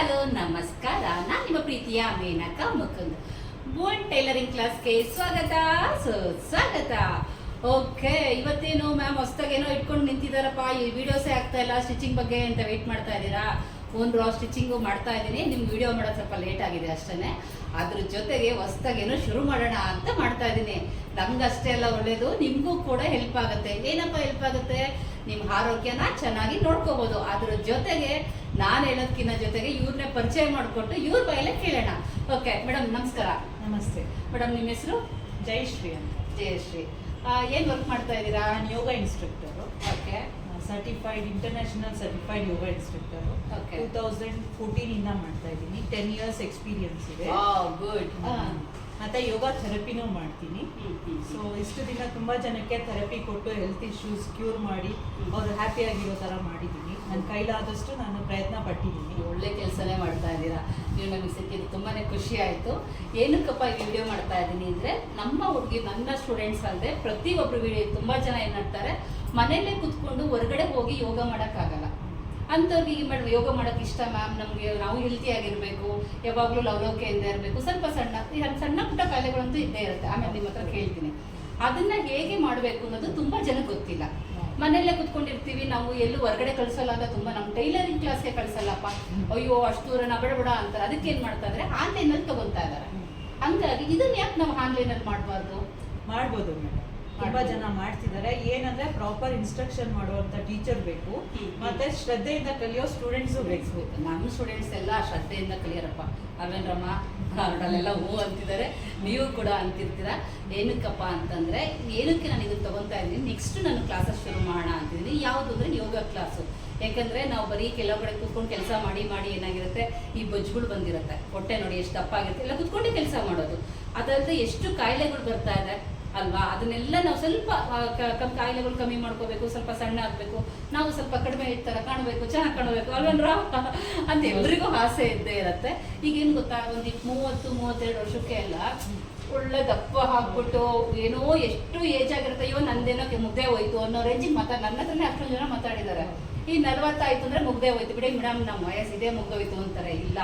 Hello, ನಮಸ್ಕಾರ. ನಾನು ನಿಮ್ಮ ಪ್ರೀತಿಯ ಮೇನಕ ಮುಕುಂದ್. ಬೋನ್ ಟೈಲರಿಂಗ್ ಕ್ಲಾಸ್ಗೆ ಸ್ವಾಗತ. ಸುಸ್ವಾಗತ ಓಕೆ ಇವತ್ತೇನು ಮ್ಯಾಮ್ ಹೊಸ್ದಾಗೇನೋ ಇಟ್ಕೊಂಡು ನಿಂತಿದ್ದಾರಪ್ಪ ಈ ವಿಡಿಯೋಸೇ ಆಗ್ತಾ ಇಲ್ಲ ಸ್ಟಿಚಿಂಗ್ ಬಗ್ಗೆ ಅಂತ ವೆಯ್ಟ್ ಮಾಡ್ತಾ ಇದ್ದೀರಾ? ಒಂದು ರಾ ಸ್ಟಿಚಿಂಗು ಮಾಡ್ತಾ ಇದ್ದೀನಿ. ನಿಮ್ಗೆ ವಿಡಿಯೋ ಮಾಡೋದು ಸ್ವಲ್ಪ ಲೇಟ್ ಆಗಿದೆ ಅಷ್ಟೇ ಅದ್ರ ಜೊತೆಗೆ ಹೊಸ್ದಾಗೇನೋ ಶುರು ಮಾಡೋಣ ಅಂತ ಮಾಡ್ತಾ ಇದ್ದೀನಿ. ನಮ್ಗಷ್ಟೇ ಎಲ್ಲ ಒಳ್ಳೇದು, ನಿಮಗೂ ಕೂಡ ಹೆಲ್ಪ್ ಆಗುತ್ತೆ. ಏನಪ್ಪ ಹೆಲ್ಪ್ ಆಗುತ್ತೆ? ನಿಮ್ಮ ಆರೋಗ್ಯನ ಚೆನ್ನಾಗಿ ನೋಡ್ಕೋಬೋದು. ಅದ್ರ ಜೊತೆಗೆ ನಾನು ಹೇಳೋದ್ಕಿನ್ನ ಜೊತೆಗೆ ಇವ್ರನ್ನೇ ಪರಿಚಯ ಮಾಡಿಕೊಟ್ಟು ಇವ್ರ ಬಾಯಲ್ಲೇ ಕೇಳೋಣ. ಓಕೆ ಮೇಡಮ್ ನಮಸ್ಕಾರ. ನಮಸ್ತೆ. ಮೇಡಮ್ ನಿಮ್ಮ ಹೆಸರು? ಜಯಶ್ರೀ ಅಂತ. ಜಯಶ್ರೀ. ಏನು ವರ್ಕ್ ಮಾಡ್ತಾ ಇದ್ದೀರಾ? ನಾನು yoga instructor okay certified international certified yoga instructor okay two thousand fourteen ಇಂದ ಮಾಡ್ತಾ ಇದ್ದೀನಿ. ಟೆನ್ ಇಯರ್ಸ್ ಎಕ್ಸ್ಪೀರಿಯನ್ಸ್ ಇದೆ. ಗುಡ್ ಮತ್ತೆ ಯೋಗ ಥೆರಪಿನೂ ಮಾಡ್ತೀನಿ. ಸೊ ಇಷ್ಟು ದಿನ ತುಂಬಾ ಜನಕ್ಕೆ ಥೆರಪಿ ಕೊಟ್ಟು ಹೆಲ್ತ್ ಇಶ್ಯೂಸ್ ಕ್ಯೂರ್ ಮಾಡಿ ಅವರು ಹ್ಯಾಪಿ ಆಗಿರೋ ಥರ ಮಾಡಿದ್ದೀನಿ. ನನ್ನ ಕೈಲಾದಷ್ಟು ನಾನು ಪ್ರಯತ್ನ ಪಟ್ಟಿದ್ದೀನಿ. ಒಳ್ಳೆ ಕೆಲಸನೇ ಮಾಡ್ತಾ ಇದ್ದೀರಾ? ನೀವು ನಮಗೆ ಸಿಕ್ಕಿದ್ದು ತುಂಬಾನೇ ಖುಷಿ ಆಯ್ತು. ಏನಕ್ಕಪ್ಪ ಈ ವಿಡಿಯೋ ಮಾಡ್ತಾ ಇದ್ದೀನಿ ಅಂದ್ರೆ, ನಮ್ಮ ಹುಡುಗಿ, ನನ್ನ ಸ್ಟೂಡೆಂಟ್ಸ್ ಅಲ್ಲದೆ ಪ್ರತಿಯೊಬ್ರು ವಿಡಿಯೋ ತುಂಬಾ ಜನ ಏನ್ ಮಾಡ್ತಾರೆ, ಮನೆಯಲ್ಲೇ ಕುತ್ಕೊಂಡು ಹೊರಗಡೆ ಹೋಗಿ ಯೋಗ ಮಾಡೋಕ್ಕಾಗಲ್ಲ. ಅಂಥವ್ರಿಗೆ ಮೇಡಮ್ ಯೋಗ ಮಾಡೋಕೆ ಇಷ್ಟ ಮ್ಯಾಮ್? ನಮಗೆ ನಾವು ಹೆಲ್ತಿ ಆಗಿರಬೇಕು, ಯಾವಾಗಲೂ ಲವಲವಿಕೆಯಿಂದ ಇರಬೇಕು. ಸ್ವಲ್ಪ ಸಣ್ಣ, ಈ ಸಣ್ಣ ಪುಟ್ಟ ಕಾಯಿಲೆಗಳಂತೂ ಇದ್ದೇ ಇರುತ್ತೆ. ಆಮೇಲೆ ನಿಮ್ಮ ಹತ್ರ ಕೇಳ್ತೀನಿ. ಅದನ್ನ ಹೇಗೆ ಮಾಡಬೇಕು ಅನ್ನೋದು ತುಂಬಾ ಜನಕ್ಕೆ ಗೊತ್ತಿಲ್ಲ. ಮನೆಯಲ್ಲೇ ಕುತ್ಕೊಂಡಿರ್ತೀವಿ, ನಾವು ಎಲ್ಲೂ ಹೊರಗಡೆ ಕಳ್ಸಲ್ಲ ಅಂತ ತುಂಬಾ ನಮ್ಮ ಟೈಲರಿಂಗ್ ಕ್ಲಾಸ್ಗೆ ಕಳಿಸಲ್ಲಪ್ಪ. ಅಯ್ಯೋ, ಅಷ್ಟು ದೂರ ನಬಡಬಡ ಬೇಡ ಬೇಡ ಅಂತಾರೆ. ಅದಕ್ಕೆ ಏನು ಮಾಡ್ತಾ ಇದ್ದಾರೆ ಆನ್ಲೈನಲ್ಲಿ ತಗೊಂತಾ ಇದ್ದಾರೆ ಹಂಗಾಗಿ ಇದನ್ನ ಯಾಕೆ ನಾವು ಆನ್ಲೈನಲ್ಲಿ ಮಾಡಬಾರ್ದು? ಮಾಡ್ಬೋದು ಮೇಡಮ್. ತುಂಬಾ ಜನ ಮಾಡ್ತಿದ್ದಾರೆ ಏನಂದ್ರೆ ಪ್ರಾಪರ್ ಇನ್ಸ್ಟ್ರಕ್ಷನ್ ಮಾಡುವಂತ ಟೀಚರ್ ಬೇಕು. ಮತ್ತೆ ಶ್ರದ್ಧೆಯಿಂದ ಕಲಿಯೋ ಸ್ಟೂಡೆಂಟ್ಸ್ ಬೇಕು. ನಮ್ಮ ಸ್ಟೂಡೆಂಟ್ಸ್ ಎಲ್ಲ ಶ್ರದ್ಧೆಯಿಂದ ಕಲಿಯರಪ್ಪ. ಅವೇನ್ರಮ್ಮ? ಅವರಲ್ಲೆಲ್ಲ ಹೂ ಅಂತಿದ್ದಾರೆ. ನೀವು ಕೂಡ ಅಂತಿರ್ತೀರ? ಏನಕ್ಕಪ್ಪ ಅಂತಂದ್ರೆ ಏನಕ್ಕೆ ನಾನು ಇದನ್ನ ತಗೊಂತಾ ಇದ್ದೀನಿ? ನೆಕ್ಸ್ಟ್ ನಾನು ಕ್ಲಾಸಸ್ ಶುರು ಮಾಡೋಣ ಅಂತಿದ್ದೀನಿ. ಯಾವುದು ಅಂದ್ರೆ ಯೋಗ ಕ್ಲಾಸು ಯಾಕಂದ್ರೆ ನಾವು ಬರೀ ಕೆಲವು ಕಡೆ ಕೂತ್ಕೊಂಡು ಕೆಲಸ ಮಾಡಿ ಮಾಡಿ ಏನಾಗಿರುತ್ತೆ? ಈ ಬೊಜ್ಗಳು ಬಂದಿರುತ್ತೆ. ಹೊಟ್ಟೆ ನೋಡಿ ಎಷ್ಟು ದಪ್ಪ ಆಗಿರುತ್ತೆ ಎಲ್ಲ ಕೂತ್ಕೊಂಡು ಕೆಲಸ ಮಾಡೋದು. ಅದಲ್ಲದೆ ಎಷ್ಟು ಕಾಯಿಲೆಗಳು ಬರ್ತಾ ಇದೆ? ಅಲ್ವಾ? ಅದನ್ನೆಲ್ಲ ನಾವು ಸ್ವಲ್ಪ ಕಾಯಿಲೆಗಳು ಕಮ್ಮಿ ಮಾಡ್ಕೋಬೇಕು, ಸ್ವಲ್ಪ ಸಣ್ಣ ಆಗ್ಬೇಕು. ನಾವು ಸ್ವಲ್ಪ ಕಡಿಮೆ ಇರ್ತಾರ ಕಾಣಬೇಕು, ಚೆನ್ನಾಗಿ ಕಾಣಬೇಕು ಅಲ್ವನ್ರ ಅಂತ ಎಲ್ರಿಗೂ ಆಸೆ ಇದ್ದೇ ಇರತ್ತೆ. ಈಗ ಏನ್ ಗೊತ್ತಾ? ಒಂದ್ ಮೂವತ್ತು, ಮೂವತ್ತೆರಡು ವರ್ಷಕ್ಕೆ ಎಲ್ಲ ಒಳ್ಳೆ ದಪ್ಪ ಹಾಕ್ಬಿಟ್ಟು ಏನೋ ಎಷ್ಟು ಏಜ್ ಆಗಿರುತ್ತೆ, ಅಯ್ಯೋ ನಂದೇನೋ ಮುಗ್ದೆ ಹೋಯ್ತು ಅನ್ನೋ ರೇಂಜಿಗೆ ಮಾತಾ ನನ್ನ ಹತ್ರನೇ ಅಷ್ಟೊಂದು ಜನ ಮಾತಾಡಿದ್ದಾರೆ ಈ ನಲ್ವತ್ತಾಯ್ತು ಅಂದ್ರೆ ಮುಗ್ದೆ ಹೋಯ್ತು. ಬಿಡಿ ಮೇಡಮ್ ನಮ್ಮ ವಯಸ್ಸು ಇದೇ ಮುಗ್ದೋಯ್ತು ಅಂತಾರೆ. ಇಲ್ಲ.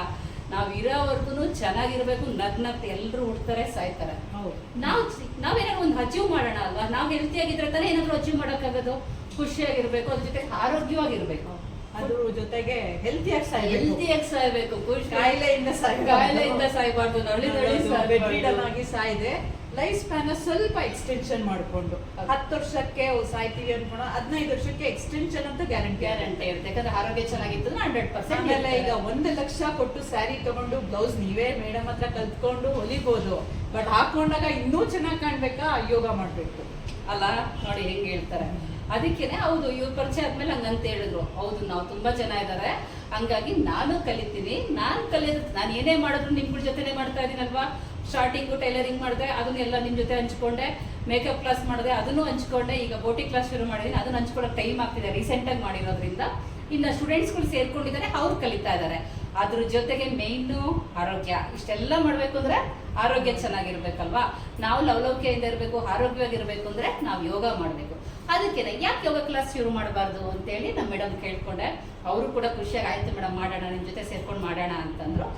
ನಾವ್ ಇರೋವರೆಗೂ ಚೆನ್ನಾಗಿರ್ಬೇಕು ನಗ್ ನಗ್ ಎಲ್ರು ಹುಡ್ತಾರೆ ಸಾಯ್ತಾರೆ. ಹೌದು. ನಾವು ನಾವೇನಾದ್ರು ಒಂದು ಅಚೀವ್ ಮಾಡೋಣ ಅಲ್ವಾ? ನಾವು ಹೆಲ್ತಿ ಆಗಿದ್ರೆ ತಾನೇ ಏನಾದ್ರು ಅಚೀವ್ ಮಾಡೋಕ್ಕಾಗೋದು. ಖುಷಿಯಾಗಿರ್ಬೇಕು ಅದ್ರ ಜೊತೆ ಆರೋಗ್ಯವಾಗಿರ್ಬೇಕು. ಅದ್ರ ಜೊತೆಗೆ ಹೆಲ್ತಿಯಾಗಿ ಸಾಯ್ಬೇಕು. ಹೆಲ್ತಿಯಾಗಿ ಸಾಯ್ಬೇಕು. ಕಾಯಿಲೆಯಿಂದ ಸಾಯ್ ಕಾಯಿಲೆಯಿಂದ ಸಾಯ್ಬಾರ್ದು. ಬೆಡ್ ರಿಡನ್ ಸಾಯ್ಬಾರ್ದು. ಆಗಿ ಸಾಯ್ದೆ. ಲೈಫ್ ಸ್ಪ್ಯಾನ್ ಸ್ವಲ್ಪ ಎಕ್ಸ್ಟೆನ್ಷನ್ ಮಾಡ್ಕೊಂಡು. ಹತ್ತು ವರ್ಷಕ್ಕೆ ಸಾಯ್ತೀವಿ ಅನ್ಕೊಂಡು ಹದಿನೈದು ವರ್ಷಕ್ಕೆ ಎಕ್ಸ್ಟೆನ್ಷನ್ ಅಂತ ಗ್ಯಾರಂಟಿ ಗ್ಯಾರಂಟಿ ಇರುತ್ತೆ. ಯಾಕಂದ್ರೆ ಆರೋಗ್ಯ ಚೆನ್ನಾಗಿತ್ತು ಹಂಡ್ರೆಡ್ ಪರ್ಸೆಂಟ್ ಆಮೇಲೆ ಈಗ ಒಂದು ಲಕ್ಷ ಕೊಟ್ಟು ಸ್ಯಾರಿ ತಗೊಂಡು ಬ್ಲೌಸ್ ನೀವೇ ಮೇಡಮ್ ಹತ್ರ ಕಲ್ತ್ಕೊಂಡು ಹೊಲಿಬೋದು. ಬಟ್ ಹಾಕೊಂಡಾಗ ಇನ್ನೂ ಚೆನ್ನಾಗಿ ಕಾಣ್ಬೇಕಾ? ಯೋಗ ಮಾಡ್ಬೇಕು. ಅಲ್ಲ ನೋಡಿ ಹೆಂಗ್ ಹೇಳ್ತಾರೆ. ಅದಕ್ಕೇನೆ, ಹೌದು, ಇವ್ರ ಪರಿಚಯ ಆದ್ಮೇಲೆ ಹಂಗಂತ ಹೇಳಿದ್ರು. ಹೌದು, ನಾವು ತುಂಬಾ ಜನ ಇದ್ದಾರೆ ಹಂಗಾಗಿ ನಾನು ಕಲಿತೀನಿ. ನಾನು ಕಲಿಯೋದು ನಾನು ಏನೇ ಮಾಡಿದ್ರು ನಿಮ್ಗಳ ಜೊತೆನೆ ಮಾಡ್ತಾ ಇದ್ದೀನಲ್ವಾ? ಸ್ಟಾರ್ಟಿಂಗು ಟೈಲರಿಂಗ್ ಮಾಡಿದೆ ಅದನ್ನೆಲ್ಲ ನಿಮ್ ಜೊತೆ ಹಂಚ್ಕೊಂಡೆ. ಮೇಕಪ್ ಕ್ಲಾಸ್ ಮಾಡಿದೆ, ಅದನ್ನು ಹಂಚ್ಕೊಂಡೆ. ಈಗ ಬೋಟಿ ಕ್ಲಾಸ್ ಶುರು ಮಾಡಿದೀನಿ. ಅದನ್ನ ಹಂಚ್ಕೊಳಕ್ ಟೈಮ್ ಆಗ್ತಿದೆ ರೀಸೆಂಟಾಗಿ ಮಾಡಿರೋದ್ರಿಂದ. ಇನ್ನು ಸ್ಟೂಡೆಂಟ್ಸ್ಗಳು ಸೇರ್ಕೊಂಡಿದ್ದಾರೆ, ಅವ್ರು ಕಲಿತಾ ಇದ್ದಾರೆ ಅದ್ರ ಜೊತೆಗೆ ಮೇಯ್ನು ಆರೋಗ್ಯ. ಇಷ್ಟೆಲ್ಲ ಮಾಡ್ಬೇಕು ಅಂದ್ರೆ ಆರೋಗ್ಯ ಚೆನ್ನಾಗಿರ್ಬೇಕಲ್ವಾ? ನಾವು ಲವಲವಿಕೆಯಿಂದ ಇರಬೇಕು, ಆರೋಗ್ಯವಾಗಿರ್ಬೇಕು ಅಂದ್ರೆ ನಾವು ಯೋಗ ಮಾಡಬೇಕು. ಅದಕ್ಕೆ ಯಾಕೆ ಯೋಗ ಕ್ಲಾಸ್ ಶುರು ಮಾಡಬಾರ್ದು ಅಂತೇಳಿ ನಮ್ಮ ಮೇಡಮ್ ಕೇಳ್ಕೊಂಡೆ. ಅವರು ಕೂಡ ಖುಷಿಯಾಗಿ ಆಯ್ತು ಮೇಡಮ್ ಮಾಡೋಣ ನಿಮ್ಮ ಜೊತೆ ಸೇರ್ಕೊಂಡು ಮಾಡೋಣ ಅಂತಂದ್ರು.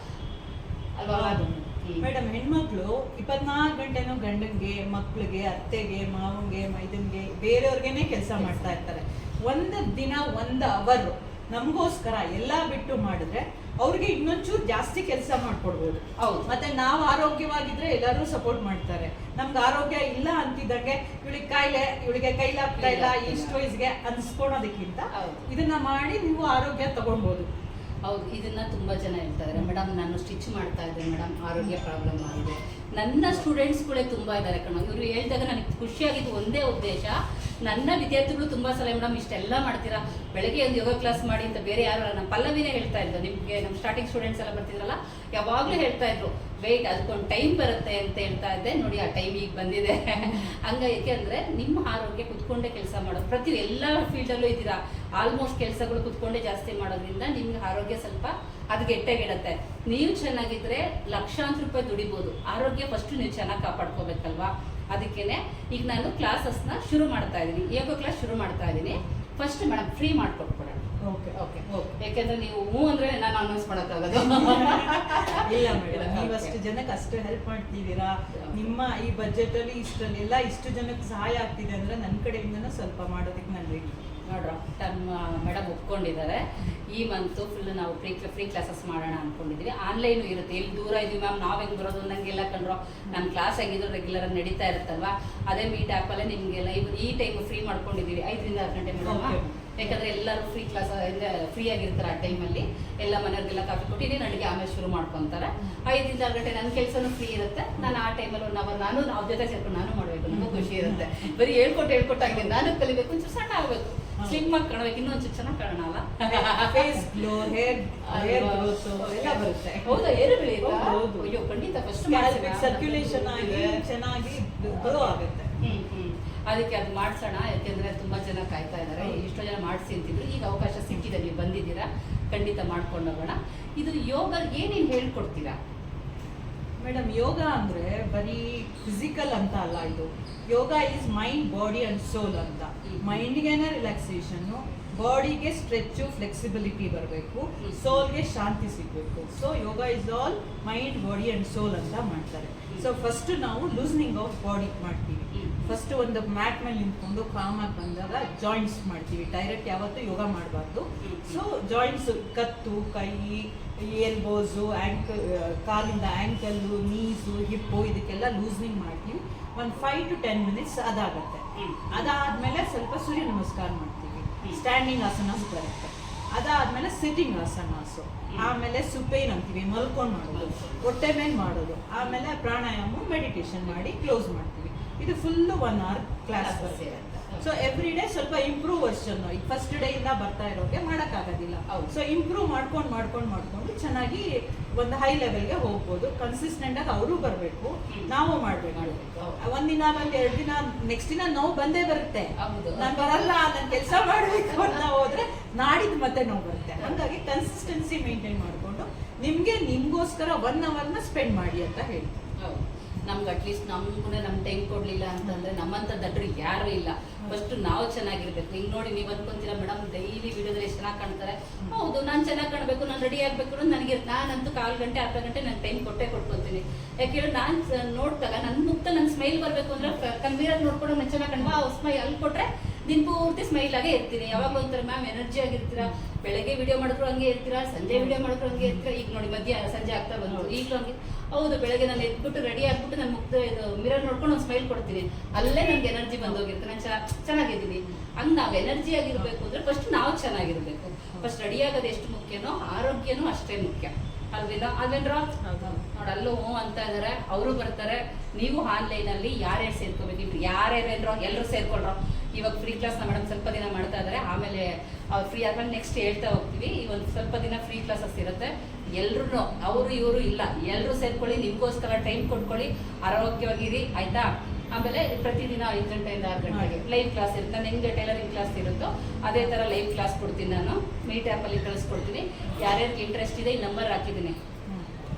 ಅಲ್ವಾ. ಮೇಡಮ್ ಹೆಣ್ಮಕ್ಳು ಇಪ್ಪತ್ನಾಲ್ಕು ಗಂಟೆನೂ ಗಂಡನ್ಗೆ ಮಕ್ಳಿಗೆ ಅತ್ತೆಗೆ ಮಾವನ್ಗೆ ಮೈದನ್ಗೆ ಬೇರೆಯವ್ರಿಗೆನೆ ಕೆಲಸ ಮಾಡ್ತಾ ಇರ್ತಾರೆ. ಒಂದು ದಿನ ಒಂದು ಅವರ್ ನಮಗೋಸ್ಕರ ಎಲ್ಲ ಬಿಟ್ಟು ಮಾಡಿದ್ರೆ ಅವ್ರಿಗೆ ಇನ್ನೊಂಚೂರು ಜಾಸ್ತಿ ಕೆಲಸ ಮಾಡ್ಕೊಡ್ಬೋದು. ಹೌದು. ಮತ್ತೆ ನಾವು ಆರೋಗ್ಯವಾಗಿದ್ರೆ ಎಲ್ಲರೂ ಸಪೋರ್ಟ್ ಮಾಡ್ತಾರೆ. ನಮ್ಗೆ ಆರೋಗ್ಯ ಇಲ್ಲ ಅಂತಿದ್ದಂಗೆ ಇವಳಿಗೆ ಕಾಯಿಲೆ ಇವಳಿಗೆ ಕೈಲಾಗ್ತಾ ಇಲ್ಲ ಇಷ್ಟು ವಯಸ್ಸಿಗೆ ಅನ್ಸ್ಕೊಳೋದಕ್ಕಿಂತ ಹೌದು. ಇದನ್ನ ಮಾಡಿ ನೀವು ಆರೋಗ್ಯ ತಗೊಳ್ಬೋದು. ಹೌದು ಇದನ್ನ ತುಂಬಾ ಜನ ಹೇಳ್ತಾ ಇದ್ದಾರೆ ಮೇಡಮ್ ನಾನು ಸ್ಟಿಚ್ ಮಾಡ್ತಾ ಇದ್ದೆ ಮೇಡಮ್ ಆರೋಗ್ಯ ಪ್ರಾಬ್ಲಮ್ ಆಗಿದೆ. ನನ್ನ ಸ್ಟೂಡೆಂಟ್ಸ್ಗಳೇ ತುಂಬಾ ಇದ್ದಾರೆ ಕಣ. ಇವರು ಹೇಳಿದಾಗ ನನಗೆ ಖುಷಿಯಾಗಿದ್ದು ಒಂದೇ ಉದ್ದೇಶ ನನ್ನ ವಿದ್ಯಾರ್ಥಿಗಳು ತುಂಬಾ ಸಲ, ಮೇಡಮ್, ಇಷ್ಟೆಲ್ಲ ಮಾಡ್ತೀರಾ? ಬೆಳಗ್ಗೆ ಒಂದು ಯೋಗ ಕ್ಲಾಸ್ ಮಾಡಿ ಅಂತ ಬೇರೆ ಯಾರು ನಮ್ಮ ಪಲ್ಲವಿನೇ ಹೇಳ್ತಾ ಇದ್ರು. ನಿಮ್ಗೆ ನಮ್ಮ ಸ್ಟಾರ್ಟಿಂಗ್ ಸ್ಟೂಡೆಂಟ್ಸ್ ಎಲ್ಲ ಬರ್ತಿದ್ರಲ್ಲ, ಯಾವಾಗ್ಲೂ ಹೇಳ್ತಾ ಇದ್ರು ವೆಯ್ಟ್ ಅದಕ್ಕೊಂದು ಟೈಮ್ ಬರುತ್ತೆ ಅಂತ ಹೇಳ್ತಾ ಇದ್ದೆ. ನೋಡಿ, ಆ ಟೈಮ್ ಈಗ ಬಂದಿದೆ. ಹಂಗ ಯಾಕೆಂದ್ರೆ ನಿಮ್ಮ ಆರೋಗ್ಯ ಕುತ್ಕೊಂಡೇ ಕೆಲಸ ಮಾಡೋದು. ಪ್ರತಿ ಎಲ್ಲ ಫೀಲ್ಡಲ್ಲೂ ಇದ್ದೀರಾ? ಆಲ್ಮೋಸ್ಟ್ ಕೆಲಸಗಳು ಕುತ್ಕೊಂಡೇ ಜಾಸ್ತಿ ಮಾಡೋದ್ರಿಂದ ನಿಮ್ಗೆ ಆರೋಗ್ಯ ಸ್ವಲ್ಪ ಅದು ಗೆಟ್ಟಗಿಡತ್ತೆ. ನೀವು ಚೆನ್ನಾಗಿದ್ರೆ ಲಕ್ಷಾಂತರ ರೂಪಾಯಿ ದುಡಿಬೋದು. ಆರೋಗ್ಯ ಫಸ್ಟ್ ನೀವು ಚೆನ್ನಾಗಿ ಕಾಪಾಡ್ಕೋಬೇಕಲ್ವಾ? ಅದಕ್ಕೇನೆ ಈಗ ನಾನು ಕ್ಲಾಸಸ್ನ ಶುರು ಮಾಡ್ತಾ ಇದ್ದೀನಿ ಯೋಗ ಕ್ಲಾಸ್ ಶುರು ಮಾಡ್ತಾ ಇದ್ದೀನಿ ಫಸ್ಟ್ ಮೇಡಮ್ ಫ್ರೀ ಮಾಡ್ಕೊಟ್ಬಿಡೋಣ. ಓಕೆ ಓಕೆ ಯಾಕೆಂದ್ರೆ ನೀವು ಹ್ಞೂ ಅಂದ್ರೆ ನಾನು ಅನೌನ್ಸ್ ಮಾಡೋಕ್ಕಾಗೋದು ಇಲ್ಲ ಮೇಡಮ್ ನೀವು ಅಷ್ಟು Okay. ಜನಕ್ಕೆ ಅಷ್ಟು ಹೆಲ್ಪ್ ಮಾಡ್ತಿದ್ದೀರಾ? ನಿಮ್ಮ ಈ ಬಜೆಟ್ ಅಲ್ಲಿ ಇಷ್ಟರಲ್ಲಿ ಎಲ್ಲ ಇಷ್ಟು ಜನಕ್ಕೆ ಸಹಾಯ ಆಗ್ತಿದೆ ಅಂದ್ರೆ ನನ್ನ ಕಡೆಯಿಂದನೂ ಸ್ವಲ್ಪ ಮಾಡೋದಕ್ಕೆ ನಾನು ರೆಡಿ ನೋಡ್ರ ತಮ್ಮ ಮೇಡಮ್ ಒಪ್ಕೊಂಡಿದ್ದಾರೆ. ಈ ಮಂತು ಫುಲ್ ನಾವು ಫ್ರೀ ಫ್ರೀ ಕ್ಲಾಸಸ್ ಮಾಡೋಣ ಅನ್ಕೊಂಡಿದೀವಿ. ಆನ್ಲೈನು ಇರುತ್ತೆ. ಇಲ್ಲಿ ದೂರ ಇದೀವಿ ಮ್ಯಾಮ್ ನಾವ್ ಹೆಂಗ್ ಬರೋದು ನಂಗೆಲ್ಲ ಕಂಡ್ರು ನಮ್ಮ ಕ್ಲಾಸ್ ಹೆಂಗಿದ್ರು ರೆಗ್ಯುಲರ್ ಆಗಿ ನಡೀತಾ ಇರುತ್ತಲ್ವಾ? ಅದೇ ಮೀಟ್ ಆ್ಯಪಲ್ಲೇ ನಿಮಗೆ ಲೈವ್ ಈ ಟೈಮ್ ಫ್ರೀ ಮಾಡ್ಕೊಂಡಿದೀವಿ. ಐದರಿಂದ ಆರು ಗಂಟೆ ಮೇಡಮ್. ಯಾಕಂದ್ರೆ ಎಲ್ಲರೂ ಫ್ರೀ ಕ್ಲಾಸ್ ಫ್ರೀ ಆಗಿರ್ತಾರೆ ಆ ಟೈಮಲ್ಲಿ ಎಲ್ಲ ಮನೆಯವ್ರಿಗೆಲ್ಲ ಕಾಫಿ ಕೊಟ್ಟು ನನಗೆ ಆಮೇಲೆ ಶುರು ಮಾಡ್ಕೊಂತಾರೆ. ಐದರಿಂದ ಆರು ಗಂಟೆ ನನ್ನ ಕೆಲಸನೂ ಫ್ರೀ ಇರುತ್ತೆ. ನಾನು ಆ ಟೈಮಲ್ಲಿ ಒನ್ ಅವರ್ ನಾನು ಅವ್ರ ಜೊತೆ ಸೇರ್ಕೊಂಡು ನಾನು ಮಾಡಬೇಕು. ನನಗೂ ಖುಷಿ ಇರುತ್ತೆ. ಬರೀ ಹೇಳ್ಕೊಟ್ಟು ಹೇಳ್ಕೊಟ್ಟಾಗಿದೆ ನಾನು ಕಲಿಬೇಕು ಒಂಚೂರು ಸಣ್ಣ ಆಗಬೇಕು. ಸ್ಲಿಮ್ ಆಗಿ ಕಾಣಬೇಕು ಇನ್ನೂ ಒಂಚೂರು ಚೆನ್ನಾಗಿ ಕಾಣೋಣ face glow hair hair growth ಎಲ್ಲ ಬರುತ್ತೆ. ಹೌದಾ ಏರು ಬೆಳೆಯುತ್ತಾ? ಹೌದು. ಅಯ್ಯೋ ಖಂಡಿತ ಫಸ್ಟ್ ಸರ್ಕ್ಯುಲೇಷನ್ ಆಗಿ ಚೆನ್ನಾಗಿ ಗ್ರೋ ಆಗುತ್ತೆ. ಅದಕ್ಕೆ ಅದು ಮಾಡ್ಸೋಣ ಯಾಕೆಂದ್ರೆ ತುಂಬಾ ಜನ ಕಾಯ್ತಾ ಇದ್ದಾರೆ. ಎಷ್ಟೋ ಜನ ಮಾಡಿಸಿ ಅಂತಿದ್ರು. ಈಗ ಅವಕಾಶ ಸಿಕ್ಕಿದೆ ನೀವು ಬಂದಿದ್ದೀರಾ? ಖಂಡಿತ ಮಾಡ್ಕೊಂಡು ಹೋಗೋಣ. ಇದು ಯೋಗ ಏನೇನು ಹೇಳ್ಕೊಡ್ತೀರಾ? ಮೇಡಮ್, ಯೋಗ ಅಂದರೆ ಬರೀ ಫಿಸಿಕಲ್ ಅಂತ ಅಲ್ಲ ಇದು yoga is mind body and soul ಅಂತ ಹ್ಮ್. ರಿಲ್ಯಾಕ್ಸೇಷನ್ನು ರಿಲ್ಯಾಕ್ಸೇಷನ್ ಬಾಡಿಗೆ ಸ್ಟ್ರೆಚ್ಚು ಫ್ಲೆಕ್ಸಿಬಿಲಿಟಿ ಬರಬೇಕು. ಸೋಲ್ಗೆ ಶಾಂತಿ ಸಿಗಬೇಕು so yoga is all mind body and soul ಅಂತ ಮಾಡ್ತಾರೆ. ಸೊ ಫಸ್ಟ್ ನಾವು ಲೂಸ್ನಿಂಗ್ ಆಫ್ ಬಾಡಿ ಮಾಡ್ತೀವಿ. ಫಸ್ಟ್ ಒಂದು ಮ್ಯಾಟ್ ಮೇಲೆ ನಿಂತ್ಕೊಂಡು ಕಾಮಾಗಿ ಬಂದಾಗ ಜಾಯಿಂಟ್ಸ್ ಮಾಡ್ತೀವಿ. ಡೈರೆಕ್ಟ್ ಯಾವತ್ತೂ ಯೋಗ ಮಾಡಬಾರ್ದು. ಸೊ ಜಾಯಿಂಟ್ಸ್ ಕತ್ತು, ಕೈ ಎಲ್ಬೋಸು ಆ್ಯಂಕಲ್ ಕಾಲಿಂದ ಆ್ಯಂಕಲ್ಲು ನೀಸು ಹಿಪ್ಪು ಇದಕ್ಕೆಲ್ಲ ಲೂಸ್ನಿಂಗ್ ಮಾಡ್ತೀವಿ. ಒಂದು ಫೈವ್ ಟು ಟೆನ್ ಮಿನಿಟ್ಸ್ ಅದಾಗುತ್ತೆ. ಅದಾದಮೇಲೆ ಸ್ವಲ್ಪ ಸೂರ್ಯ ನಮಸ್ಕಾರ ಮಾಡ್ತೀವಿ. ಸ್ಟ್ಯಾಂಡಿಂಗ್ ಆಸನಸ್ ಬರುತ್ತೆ. ಅದಾದಮೇಲೆ ಸಿಟ್ಟಿಂಗ್ ಆಸನಾಸು. ಆಮೇಲೆ ಸುಪೇನ್ ಅಂತೀವಿ, ಮಲ್ಕೊಂಡು ಮಾಡೋದು, ಹೊಟ್ಟೆ ಮೇಲೆ ಮಾಡೋದು. ಆಮೇಲೆ ಪ್ರಾಣಾಯಾಮ ಮೆಡಿಟೇಷನ್ ಮಾಡಿ ಕ್ಲೋಸ್ ಮಾಡ್ತೀವಿ. ಇದು ಫುಲ್ಲು ಒನ್ ಅವರ್ ಕ್ಲಾಸ್ ಬರುತ್ತೆ. ಸೊ ಎವ್ರಿ ಡೇ ಸ್ವಲ್ಪ ಇಂಪ್ರೂವ್ ವರ್ಷನ್ ಈಗ ಫಸ್ಟ್ ಡೇ ಇಂದ ಬರ್ತಾ ಇರೋಕೆ ಮಾಡೋಕ್ಕಾಗೋದಿಲ್ಲ. ಸೊ ಇಂಪ್ರೂವ್ ಮಾಡ್ಕೊಂಡು ಮಾಡ್ಕೊಂಡು ಮಾಡ್ಕೊಂಡು ಚೆನ್ನಾಗಿ ಒಂದು ಹೈ ಲೆವೆಲ್ಗೆ ಹೋಗ್ಬೋದು ಕನ್ಸಿಸ್ಟೆಂಟ್ ಆಗಿ ಅವರು ಬರಬೇಕು. ನಾವು ಮಾಡಬೇಕು. ಒಂದಿನ ಒಂದು ಎರಡು ದಿನ ನೆಕ್ಸ್ಟ್ ದಿನ ನೋವು ಬಂದೇ ಬರುತ್ತೆ. ನಾನು ಬರಲ್ಲ ನಾನು ಕೆಲಸ ಮಾಡಬೇಕು ಅಂತ ಹೋದ್ರೆ ನಾಡಿದ್ ಮತ್ತೆ ನೋವು ಬರುತ್ತೆ ಹಂಗಾಗಿ ಕನ್ಸಿಸ್ಟೆನ್ಸಿ ಮೇಂಟೈನ್ ಮಾಡ್ಕೊಂಡು ನಿಮಗೆ ನಿಮಗೋಸ್ಕರ ಒನ್ ಅವರ್ನ ಸ್ಪೆಂಡ್ ಮಾಡಿ ಅಂತ ಹೇಳಿ. ನಮ್ಗೆ ಅಟ್ಲೀಸ್ಟ್ ನಮ್ಗೂ ನಮ್ ಟೈಮ್ ಕೊಡ್ಲಿಲ್ಲ ಅಂತಂದ್ರೆ ನಮ್ಮಂತ ದಡ್ರು ಯಾರು ಇಲ್ಲ. ಫಸ್ಟ್ ನಾವು ಚೆನ್ನಾಗಿರ್ಬೇಕು. ಈಗ ನೋಡಿ ನೀವು ಅನ್ಕೊಂತೀರಾ, ಮೇಡಮ್ ಡೈಲಿ ವಿಡಿಯೋದಲ್ಲಿ ಎಷ್ಟು ಚೆನ್ನಾಗಿ ಕಾಣ್ತಾರೆ? ಹೌದು, ನಾನು ಚೆನ್ನಾಗಿ ಕಾಣಬೇಕು, ನಾನು ರೆಡಿ ಆಗಬೇಕು ಅನ್ನೋದು ನನಗೆ ನಾನಂತೂ ಕಾಲು ಗಂಟೆ, ಅರ್ಧ ಗಂಟೆ ನಾನು ಟೈಮ್ ಕೊಟ್ಟೆ ಕೊಟ್ಕೊತೀನಿ. ಯಾಕೆಂದ್ರೆ ನಾನು ನೋಡ್ದಾಗ ನನ್ನ ಮುಕ್ತ ನನ್ನ ಸ್ಮೈಲ್ ಬರಬೇಕು ಅಂದ್ರೆ ಕಣ್ಮೀರಲ್ಲಿ ನೋಡ್ಕೊಂಡು ನಾನು ಚೆನ್ನಾಗಿ ಕಾಣುವ ಆ ಸ್ಮೈಲ್ ಅಲ್ಲಿ ಕೊಟ್ರೆ ದಿನ ಪೂರ್ತಿ ಸ್ಮೈಲ್ ಆಗೇ ಇರ್ತೀನಿ. ಯಾವಾಗ ಒಂಥರ ಮ್ಯಾಮ್ ಎನರ್ಜಿ ಆಗಿರ್ತೀರಾ? ಬೆಳಗ್ಗೆ ವಿಡಿಯೋ ಮಾಡಿದ್ರು ಹಂಗೆ ಇರ್ತೀರಾ? ಸಂಜೆ ವಿಡಿಯೋ ಮಾಡಿದ್ರು ಹಂಗೆ ಇರ್ತೀರಾ? ಈಗ ನೋಡಿ ಮಧ್ಯ ಸಂಜೆ ಆಗ್ತಾ ಬಂತು. ಈಗಲೂ ಹಂಗೆ ಹೌದು ಬೆಳಗ್ಗೆ ನಾನು ಎದ್ಬಿಟ್ಟು ರೆಡಿ ಆಗ್ಬಿಟ್ಟು ನಾನು ಮುಕ್ತ ಇದು ಮಿರರ್ ನೋಡ್ಕೊಂಡು ಒಂದು ಸ್ಮೈಲ್ ಕೊಡ್ತೀನಿ. ಅಲ್ಲೇ ನನಗೆ ಎನರ್ಜಿ ಬಂದೋಗಿರುತ್ತೆ. ನಾನು ಚೆನ್ನಾಗಿ ಚೆನ್ನಾಗಿದ್ದೀನಿ. ಹಂಗೆ ನಾವು ಎನರ್ಜಿ ಆಗಿರ್ಬೇಕು ಅಂದ್ರೆ ಫಸ್ಟ್ ನಾವು ಚೆನ್ನಾಗಿರ್ಬೇಕು. ಫಸ್ಟ್ ರೆಡಿ ಆಗೋದು ಎಷ್ಟು ಮುಖ್ಯನೋ ಆರೋಗ್ಯನೂ ಅಷ್ಟೇ ಮುಖ್ಯ. ಅಲ್ವಿಲ್ಲ ಅದೇನ್ರ ನೋಡಿ ಅಲ್ಲೂ ಹ್ಞೂ ಅಂತ ಇದಾರೆ. ಅವರು ಬರ್ತಾರೆ. ನೀವು ಆನ್ಲೈನಲ್ಲಿ ಯಾರ್ಯಾರು ಸೇರ್ಕೋಬೇಕು? ಇಬ್ರು ಯಾರ್ಯಾರೇನ್ರೋ ಎಲ್ಲರೂ ಸೇರ್ಕೊಳ್ರೋ ಇವಾಗ ಫ್ರೀ ಕ್ಲಾಸ್ ಮೇಡಮ್ ಸ್ವಲ್ಪ ದಿನ ಮಾಡ್ತಾ ಇದಾರೆ. ಆಮೇಲೆ ಫ್ರೀ ಆದ್ಮೇಲೆ ನೆಕ್ಸ್ಟ್ ಹೇಳ್ತಾ ಹೋಗ್ತೀವಿ. ಈ ಒಂದು ಸ್ವಲ್ಪ ದಿನ ಫ್ರೀ ಕ್ಲಾಸಸ್ ಇರುತ್ತೆ. ಎಲ್ರು ಅವರು ಇವರು ಇಲ್ಲ. ಎಲ್ಲರೂ ಸೇರ್ಕೊಳ್ಳಿ ನಿಮಗೋಸ್ಕರ ಟೈಮ್ ಕೊಟ್ಕೊಳ್ಳಿ ಆರೋಗ್ಯವಾಗಿರಿ ಆಯ್ತಾ? ಆಮೇಲೆ ಪ್ರತಿದಿನ ಐದು ಗಂಟೆಯಿಂದ ಆರು ಗಂಟೆಗೆ ಲೈವ್ ಕ್ಲಾಸ್ ಇರುತ್ತೆ. ನಾನು ಹೆಂಗೆ ಟೈಲರಿಂಗ್ ಕ್ಲಾಸ್ ಇರುತ್ತೋ ಅದೇ ಥರ ಲೈವ್ ಕ್ಲಾಸ್ ಕೊಡ್ತೀನಿ ನಾನು. ಮೀಟ್ ಆ್ಯಪಲ್ಲಿ ಕಳಿಸ್ಕೊಡ್ತೀನಿ. ಯಾರ್ಯಾರಿಗೆ ಇಂಟ್ರೆಸ್ಟ್ ಇದೆ ಈ ನಂಬರ್ ಹಾಕಿದ್ದೀನಿ.